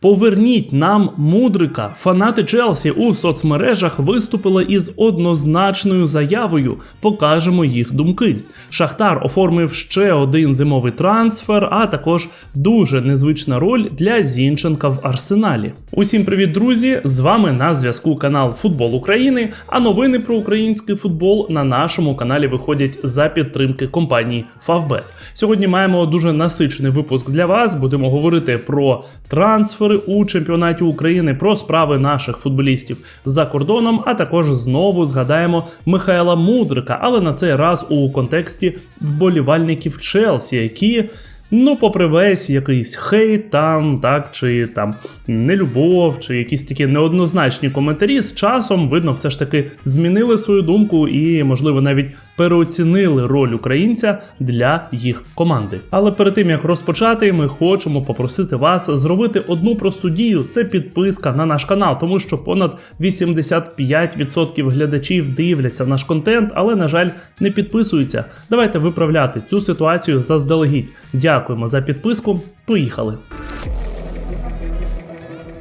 Поверніть нам мудрика. Фанати Челсі у соцмережах виступили із однозначною заявою. Покажемо їх думки. Шахтар оформив ще один зимовий трансфер, а також дуже незвична роль для Зінченка в арсеналі. Усім привіт, друзі! З вами на зв'язку канал Футбол України. А новини про український футбол на нашому каналі виходять за підтримки компанії Favbet. Сьогодні маємо дуже насичений випуск для вас. Будемо говорити про трансфери у чемпіонаті України, про справи наших футболістів за кордоном, а також знову згадаємо Михайла Мудрика, але на цей раз у контексті вболівальників Челсі, які. Ну, попри весь якийсь хейт там, так, чи там нелюбов, чи якісь такі неоднозначні коментарі, з часом, видно, все ж таки змінили свою думку і, можливо, навіть переоцінили роль українця для їх команди. Але перед тим як розпочати, ми хочемо попросити вас зробити одну просту дію: це підписка на наш канал, тому що понад 85% глядачів дивляться наш контент, але на жаль не підписуються. Давайте виправляти цю ситуацію заздалегідь. Дякуємо за підписку. Поїхали.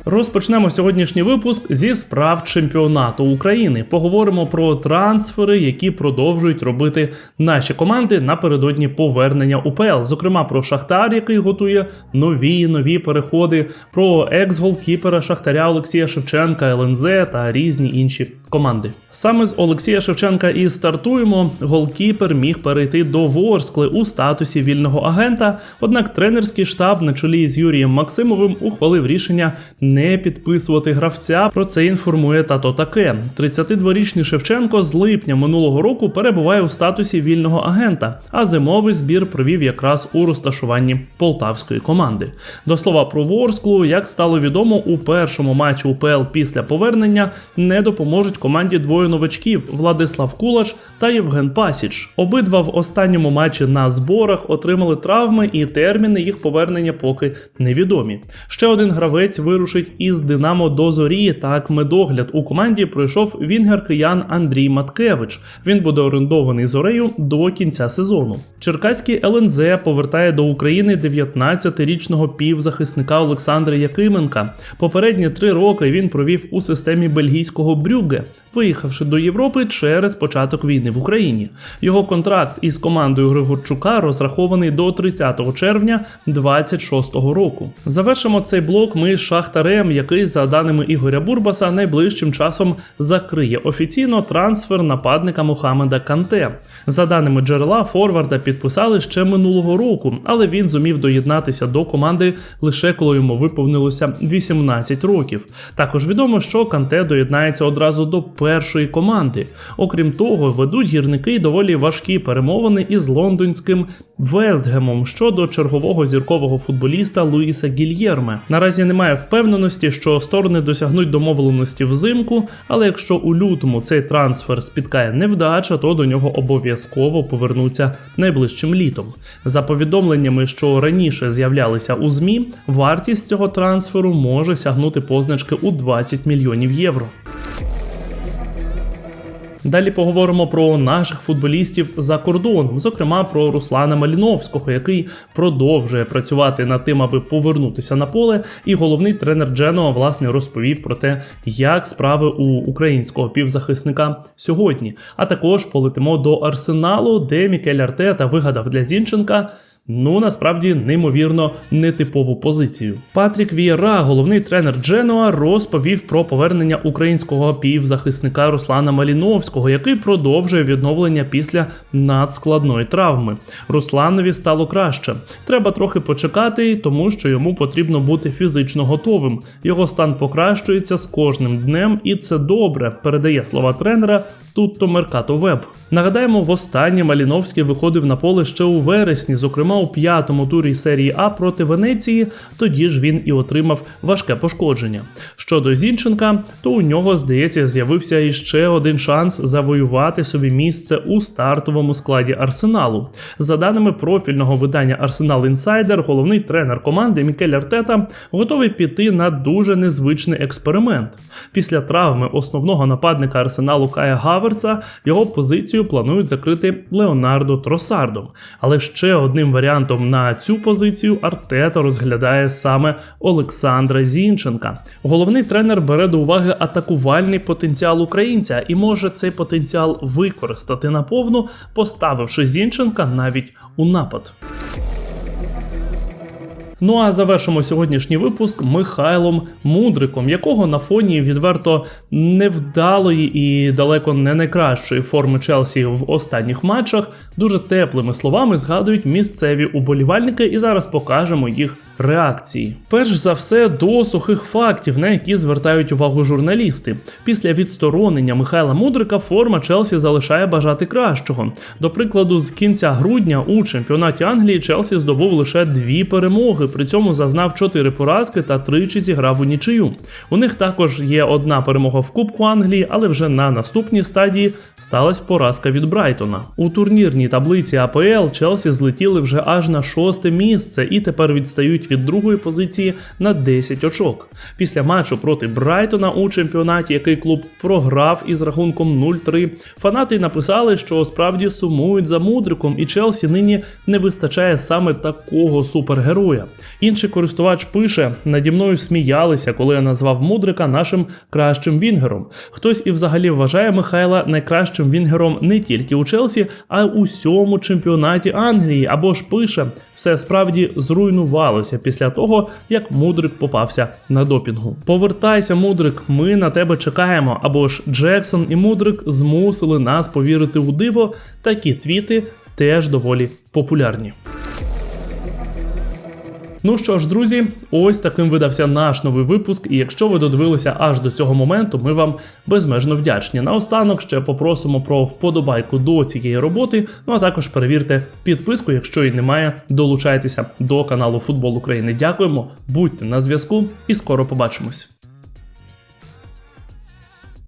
Розпочнемо сьогоднішній випуск зі справ чемпіонату України. Поговоримо про трансфери, які продовжують робити наші команди напередодні повернення УПЛ. Зокрема, про Шахтар, який готує нові нові переходи, про екс-голкіпера Шахтаря Олексія Шевченка, ЛНЗ та різні інші команди. Саме з Олексія Шевченка і стартуємо. Голкіпер міг перейти до Ворскли у статусі вільного агента. Однак тренерський штаб на чолі з Юрієм Максимовим ухвалив рішення не підписувати гравця. Про це інформує тато таке. 32-річний Шевченко з липня минулого року перебуває у статусі вільного агента, а зимовий збір провів якраз у розташуванні полтавської команди. До слова про Ворсклу, як стало відомо, у першому матчі УПЛ після повернення не допоможуть команді двоє новачків Владислав Кулач та Євген Пасіч. Обидва в останньому матчі на зборах отримали травми, і терміни їх повернення поки невідомі. Ще один гравець вирушить із Динамо до зорі. Так медогляд у команді пройшов вінгер киян Андрій Маткевич. Він буде орендований зорею до кінця сезону. Черкаський ЛНЗ повертає до України 19-річного півзахисника Олександра Якименка. Попередні три роки він провів у системі бельгійського Брюге, виїхавши до Європи через початок війни в Україні. Його контракт із командою Григорчука розрахований до 30 червня 26-го року. Завершимо цей блок ми з Шахтарем, який, за даними Ігоря Бурбаса, найближчим часом закриє офіційно трансфер нападника Мухаммеда Канте. За даними джерела, Форварда підписали ще минулого року, але він зумів доєднатися до команди лише коли йому виповнилося 18 років. Також відомо, що Канте доєднається одразу до першої команди. Окрім того, ведуть гірники доволі важкі перемовини із лондонським Вестгемом щодо чергового зіркового футболіста Луїса Гільєрме. Наразі немає впевненості, що сторони досягнуть домовленості взимку, але якщо у лютому цей трансфер спіткає невдача, то до нього обов'язково повернуться найближчим літом. За повідомленнями, що раніше з'являлися у ЗМІ, вартість цього трансферу може сягнути позначки у 20 мільйонів євро. Далі поговоримо про наших футболістів за кордоном, зокрема про Руслана Маліновського, який продовжує працювати над тим, аби повернутися на поле. І головний тренер Дженоа власне розповів про те, як справи у українського півзахисника сьогодні. А також полетимо до арсеналу, де Мікель Артета вигадав для Зінченка. Ну насправді неймовірно нетипову позицію. Патрік Вієра, головний тренер Дженуа, розповів про повернення українського півзахисника Руслана Маліновського, який продовжує відновлення після надскладної травми. Русланові стало краще. Треба трохи почекати, тому що йому потрібно бути фізично готовим. Його стан покращується з кожним днем, і це добре. Передає слова тренера Тутто Меркато Веб. Нагадаємо, востаннє Маліновський виходив на поле ще у вересні, зокрема у п'ятому турі серії А проти Венеції. Тоді ж він і отримав важке пошкодження. Щодо Зінченка, то у нього, здається, з'явився іще один шанс завоювати собі місце у стартовому складі арсеналу. За даними профільного видання Арсенал Інсайдер, головний тренер команди Мікель Артета готовий піти на дуже незвичний експеримент. Після травми основного нападника арсеналу Кая Гаверса його позицію планують закрити Леонардо Тросардом. Але ще одним варіантом на цю позицію Артета розглядає саме Олександра Зінченка. Головний тренер бере до уваги атакувальний потенціал українця і може цей потенціал використати наповну, поставивши Зінченка навіть у напад. Ну а завершимо сьогоднішній випуск Михайлом Мудриком, якого на фоні відверто невдалої і далеко не найкращої форми Челсі в останніх матчах дуже теплими словами згадують місцеві уболівальники, і зараз покажемо їх реакції. Перш за все, до сухих фактів, на які звертають увагу журналісти. Після відсторонення Михайла Мудрика форма Челсі залишає бажати кращого. До прикладу, з кінця грудня у чемпіонаті Англії Челсі здобув лише дві перемоги. При цьому зазнав чотири поразки та тричі зіграв у нічию. У них також є одна перемога в Кубку Англії, але вже на наступній стадії сталася поразка від Брайтона. У турнірній таблиці АПЛ Челсі злетіли вже аж на шосте місце і тепер відстають від другої позиції на 10 очок. Після матчу проти Брайтона у чемпіонаті, який клуб програв із рахунком 0-3, фанати написали, що справді сумують за мудриком, і Челсі нині не вистачає саме такого супергероя. Інший користувач пише: наді мною сміялися, коли я назвав мудрика нашим кращим вінгером. Хтось і взагалі вважає Михайла найкращим вінгером не тільки у Челсі, а й у всьому чемпіонаті Англії. Або ж пише, все справді зруйнувалося після того, як мудрик попався на допінгу. Повертайся, мудрик, ми на тебе чекаємо. Або ж Джексон і мудрик змусили нас повірити у диво. Такі твіти теж доволі популярні. Ну що ж, друзі, ось таким видався наш новий випуск. І якщо ви додивилися аж до цього моменту, ми вам безмежно вдячні. Наостанок ще попросимо про вподобайку до цієї роботи. Ну а також перевірте підписку, якщо її немає. Долучайтеся до каналу Футбол України. Дякуємо, будьте на зв'язку і скоро побачимось.